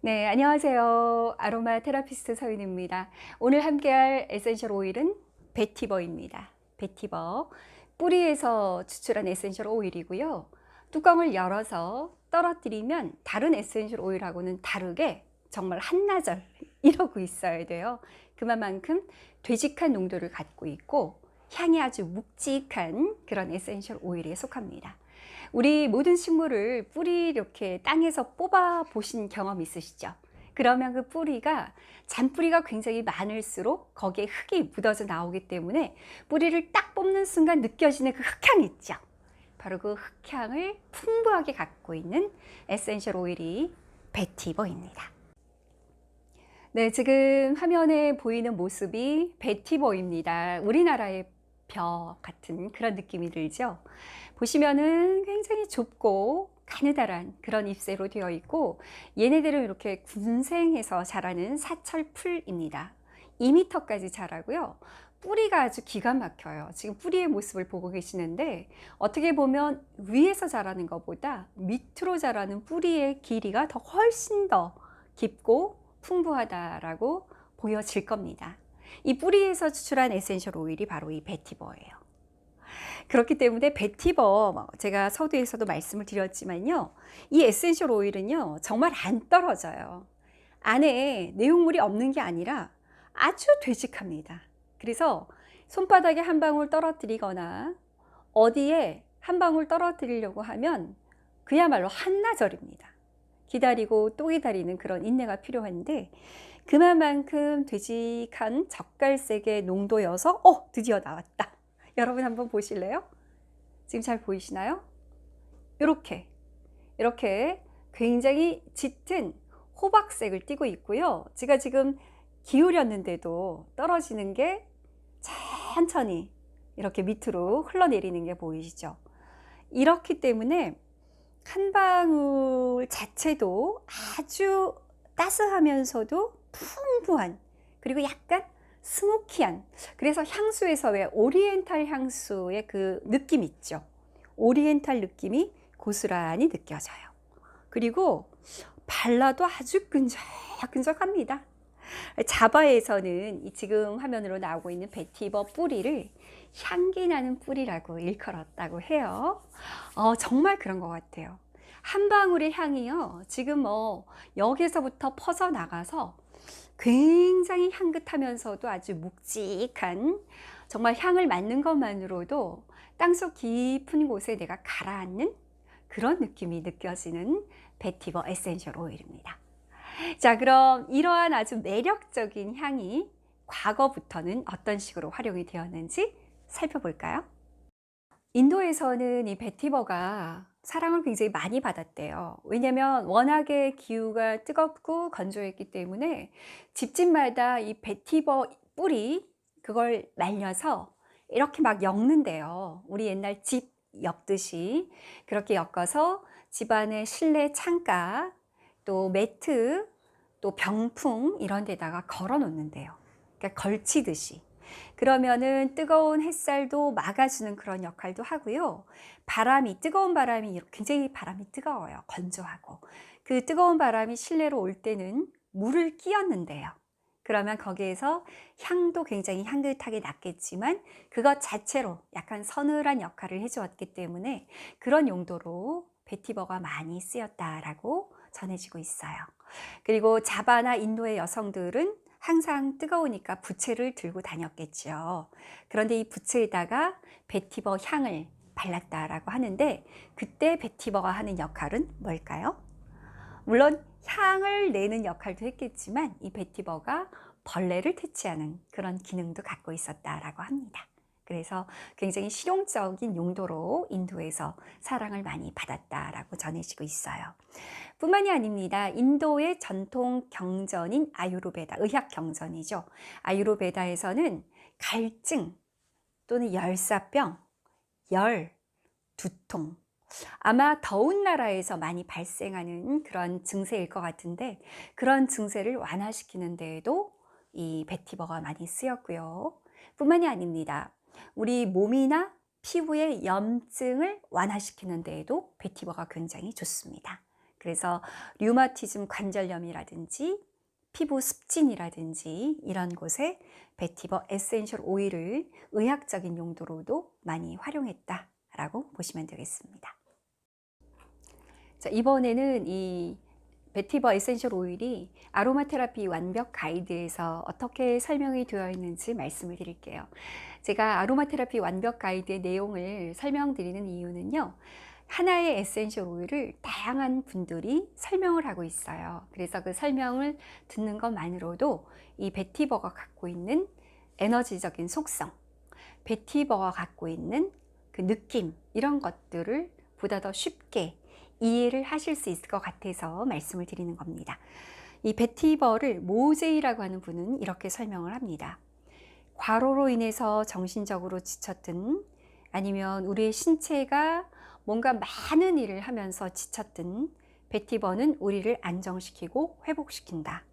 네, 안녕하세요. 아로마 테라피스트 서윤입니다. 오늘 함께할 에센셜 오일은 베티버입니다. 베티버. 뿌리에서 추출한 에센셜 오일이고요. 뚜껑을 열어서 떨어뜨리면 다른 에센셜 오일하고는 다르게 정말 한나절 이러고 있어야 돼요. 그만큼 되직한 농도를 갖고 있고 향이 아주 묵직한 그런 에센셜 오일에 속합니다. 우리 모든 식물을 뿌리 이렇게 땅에서 뽑아 보신 경험 있으시죠? 그러면 그 뿌리가 잔뿌리가 굉장히 많을수록 거기에 흙이 묻어져 나오기 때문에 뿌리를 딱 뽑는 순간 느껴지는 그 흙향 있죠? 바로 그 흙향을 풍부하게 갖고 있는 에센셜 오일이 베티버입니다. 네, 지금 화면에 보이는 모습이 베티버입니다. 우리나라의 벼 같은 그런 느낌이 들죠. 보시면은 굉장히 좁고 가느다란 그런 잎새로 되어 있고 얘네들은 이렇게 군생해서 자라는 사철풀입니다. 2m까지 자라고요. 뿌리가 아주 기가 막혀요. 지금 뿌리의 모습을 보고 계시는데 어떻게 보면 위에서 자라는 것보다 밑으로 자라는 뿌리의 길이가 더 훨씬 더 깊고 풍부하다라고 보여질 겁니다. 이 뿌리에서 추출한 에센셜 오일이 바로 이 베티버예요. 그렇기 때문에 베티버 뭐 제가 서두에서도 말씀을 드렸지만요. 이 에센셜 오일은요. 정말 안 떨어져요. 안에 내용물이 없는 게 아니라 아주 되직합니다. 그래서 손바닥에 한 방울 떨어뜨리거나 어디에 한 방울 떨어뜨리려고 하면 그야말로 한나절입니다. 기다리고 또 기다리는 그런 인내가 필요한데 그만큼 되직한 젓갈색의 농도여서 어 드디어 나왔다. 여러분 한번 보실래요? 지금 잘 보이시나요? 이렇게 이렇게 굉장히 짙은 호박색을 띠고 있고요. 제가 지금 기울였는데도 떨어지는 게 천천히 이렇게 밑으로 흘러내리는 게 보이시죠? 이렇기 때문에 한 방울 자체도 아주 따스하면서도 풍부한 그리고 약간 스모키한 그래서 향수에서 왜 오리엔탈 향수의 그 느낌 있죠. 오리엔탈 느낌이 고스란히 느껴져요. 그리고 발라도 아주 끈적끈적합니다 자바에서는 이 지금 화면으로 나오고 있는 베티버 뿌리를 향기 나는 뿌리라고 일컬었다고 해요. 어, 정말 그런 것 같아요. 한 방울의 향이요. 지금 뭐 여기서부터 퍼져 나가서 굉장히 향긋하면서도 아주 묵직한 정말 향을 맡는 것만으로도 땅속 깊은 곳에 내가 가라앉는 그런 느낌이 느껴지는 베티버 에센셜 오일입니다. 자, 그럼 이러한 아주 매력적인 향이 과거부터는 어떤 식으로 활용이 되었는지 살펴볼까요? 인도에서는 이 베티버가 사랑을 굉장히 많이 받았대요. 왜냐면 워낙에 기후가 뜨겁고 건조했기 때문에 집집마다 이 베티버 뿌리 그걸 말려서 이렇게 막 엮는데요. 우리 옛날 집 엮듯이 그렇게 엮어서 집안의 실내 창가 또 매트 또 병풍 이런 데다가 걸어 놓는데요. 그러니까 걸치듯이. 그러면은 뜨거운 햇살도 막아주는 그런 역할도 하고요. 바람이, 뜨거운 바람이 굉장히 바람이 뜨거워요. 건조하고. 그 뜨거운 바람이 실내로 올 때는 물을 끼얹는데요. 그러면 거기에서 향도 굉장히 향긋하게 났겠지만 그것 자체로 약간 서늘한 역할을 해주었기 때문에 그런 용도로 베티버가 많이 쓰였다라고 전해지고 있어요. 그리고 자바나 인도의 여성들은 항상 뜨거우니까 부채를 들고 다녔겠죠. 그런데 이 부채에다가 베티버 향을 발랐다라고 하는데 그때 베티버가 하는 역할은 뭘까요? 물론 향을 내는 역할도 했겠지만 이 베티버가 벌레를 퇴치하는 그런 기능도 갖고 있었다라고 합니다. 그래서 굉장히 실용적인 용도로 인도에서 사랑을 많이 받았다라고 전해지고 있어요. 뿐만이 아닙니다. 인도의 전통 경전인 아유르베다, 의학 경전이죠. 아유르베다에서는 갈증 또는 열사병, 열, 두통, 아마 더운 나라에서 많이 발생하는 그런 증세일 것 같은데 그런 증세를 완화시키는 데에도 이 베티버가 많이 쓰였고요. 뿐만이 아닙니다. 우리 몸이나 피부의 염증을 완화시키는 데에도 베티버가 굉장히 좋습니다. 그래서 류마티즘 관절염이라든지 피부 습진이라든지 이런 곳에 베티버 에센셜 오일을 의학적인 용도로도 많이 활용했다라고 보시면 되겠습니다. 자, 이번에는 이 베티버 에센셜 오일이 아로마 테라피 완벽 가이드에서 어떻게 설명이 되어 있는지 말씀을 드릴게요. 제가 아로마 테라피 완벽 가이드의 내용을 설명드리는 이유는요. 하나의 에센셜 오일을 다양한 분들이 설명을 하고 있어요. 그래서 그 설명을 듣는 것만으로도 이 베티버가 갖고 있는 에너지적인 속성, 베티버가 갖고 있는 그 느낌, 이런 것들을 보다 더 쉽게 이해를 하실 수 있을 것 같아서 말씀을 드리는 겁니다. 이 베티버를 모제이라고 하는 분은 이렇게 설명을 합니다. 과로로 인해서 정신적으로 지쳤든 아니면 우리의 신체가 뭔가 많은 일을 하면서 지쳤든 베티버는 우리를 안정시키고 회복시킨다.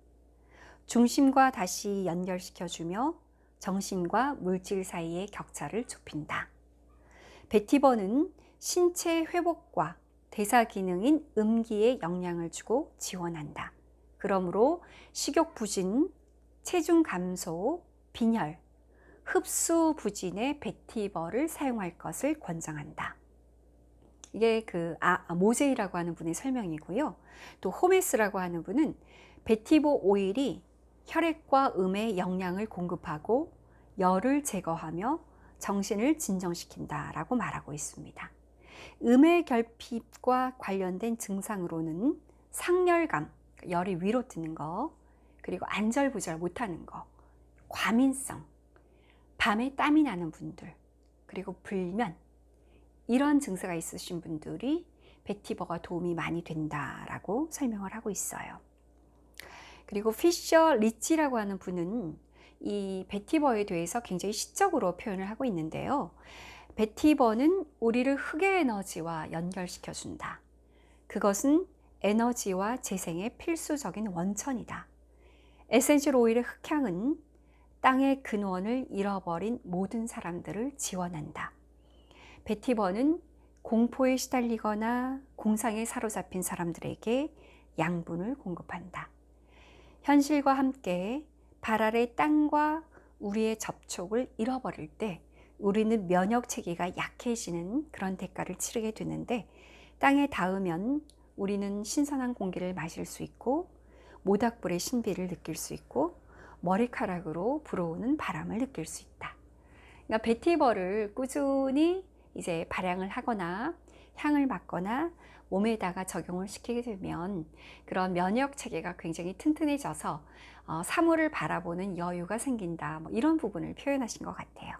중심과 다시 연결시켜주며 정신과 물질 사이의 격차를 좁힌다. 베티버는 신체 회복과 대사 기능인 음기에 영향을 주고 지원한다. 그러므로 식욕 부진, 체중 감소, 빈혈, 흡수 부진의 베티버를 사용할 것을 권장한다. 이게 그 아, 모제이라고 하는 분의 설명이고요. 또 호메스라고 하는 분은 베티보 오일이 혈액과 음에 영양을 공급하고 열을 제거하며 정신을 진정시킨다라고 말하고 있습니다. 음의 결핍과 관련된 증상으로는 상열감, 열이 위로 뜨는 거, 그리고 안절부절 못하는 거, 과민성, 밤에 땀이 나는 분들, 그리고 불면, 이런 증세가 있으신 분들이 베티버가 도움이 많이 된다라고 설명을 하고 있어요. 그리고 피셔 리치라고 하는 분은 이 베티버에 대해서 굉장히 시적으로 표현을 하고 있는데요. 베티버는 우리를 흑의 에너지와 연결시켜 준다. 그것은 에너지와 재생의 필수적인 원천이다. 에센셜 오일의 흑향은 땅의 근원을 잃어버린 모든 사람들을 지원한다. 베티버는 공포에 시달리거나 공상에 사로잡힌 사람들에게 양분을 공급한다. 현실과 함께 발 아래 땅과 우리의 접촉을 잃어버릴 때 우리는 면역 체계가 약해지는 그런 대가를 치르게 되는데 땅에 닿으면 우리는 신선한 공기를 마실 수 있고 모닥불의 신비를 느낄 수 있고 머리카락으로 불어오는 바람을 느낄 수 있다. 그러니까 베티버를 꾸준히 이제 발향을 하거나 향을 맡거나 몸에다가 적용을 시키게 되면 그런 면역 체계가 굉장히 튼튼해져서 어, 사물을 바라보는 여유가 생긴다. 뭐 이런 부분을 표현하신 것 같아요.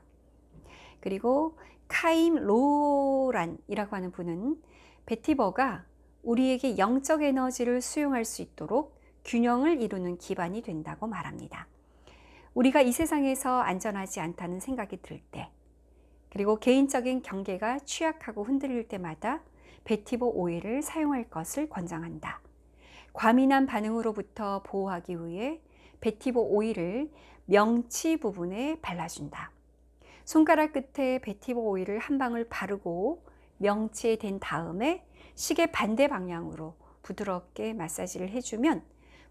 그리고 카임 로란이라고 하는 분은 베티버가 우리에게 영적 에너지를 수용할 수 있도록 균형을 이루는 기반이 된다고 말합니다. 우리가 이 세상에서 안전하지 않다는 생각이 들 때, 그리고 개인적인 경계가 취약하고 흔들릴 때마다 베티보 오일을 사용할 것을 권장한다. 과민한 반응으로부터 보호하기 위해 베티보 오일을 명치 부분에 발라준다. 손가락 끝에 베티보 오일을 한 방울 바르고 명치에 댄 다음에 시계 반대 방향으로 부드럽게 마사지를 해주면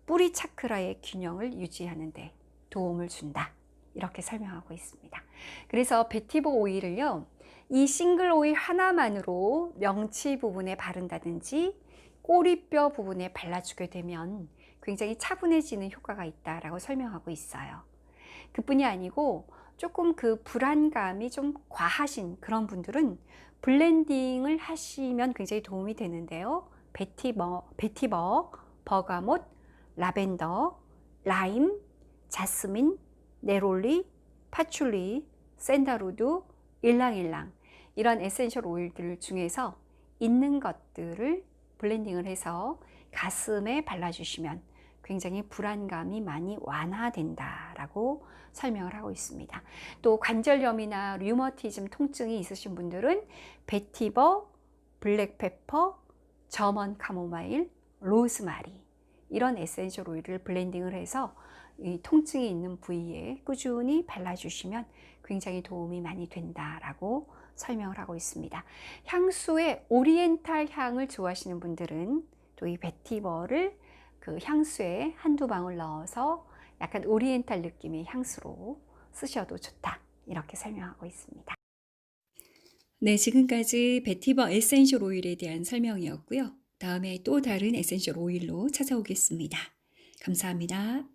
뿌리 차크라의 균형을 유지하는데 도움을 준다. 이렇게 설명하고 있습니다. 그래서 베티보 오일을요, 이 싱글 오일 하나만으로 명치 부분에 바른다든지 꼬리뼈 부분에 발라주게 되면 굉장히 차분해지는 효과가 있다라고 설명하고 있어요. 그뿐이 아니고 조금 그 불안감이 좀 과하신 그런 분들은 블렌딩을 하시면 굉장히 도움이 되는데요. 베티버, 베티버, 버가못, 라벤더, 라임, 자스민, 네롤리, 파출리, 샌다루드, 일랑일랑 이런 에센셜 오일들 중에서 있는 것들을 블렌딩을 해서 가슴에 발라주시면 굉장히 불안감이 많이 완화된다라고 설명을 하고 있습니다. 또 관절염이나 류머티즘 통증이 있으신 분들은 베티버, 블랙페퍼, 저먼 카모마일, 로즈마리 이런 에센셜 오일을 블렌딩을 해서 이 통증이 있는 부위에 꾸준히 발라주시면 굉장히 도움이 많이 된다라고 설명을 하고 있습니다. 향수의 오리엔탈 향을 좋아하시는 분들은 또 이 베티버를 그 향수에 한두 방울 넣어서 약간 오리엔탈 느낌의 향수로 쓰셔도 좋다. 이렇게 설명하고 있습니다. 네, 지금까지 베티버 에센셜 오일에 대한 설명이었고요. 다음에 또 다른 에센셜 오일로 찾아오겠습니다. 감사합니다.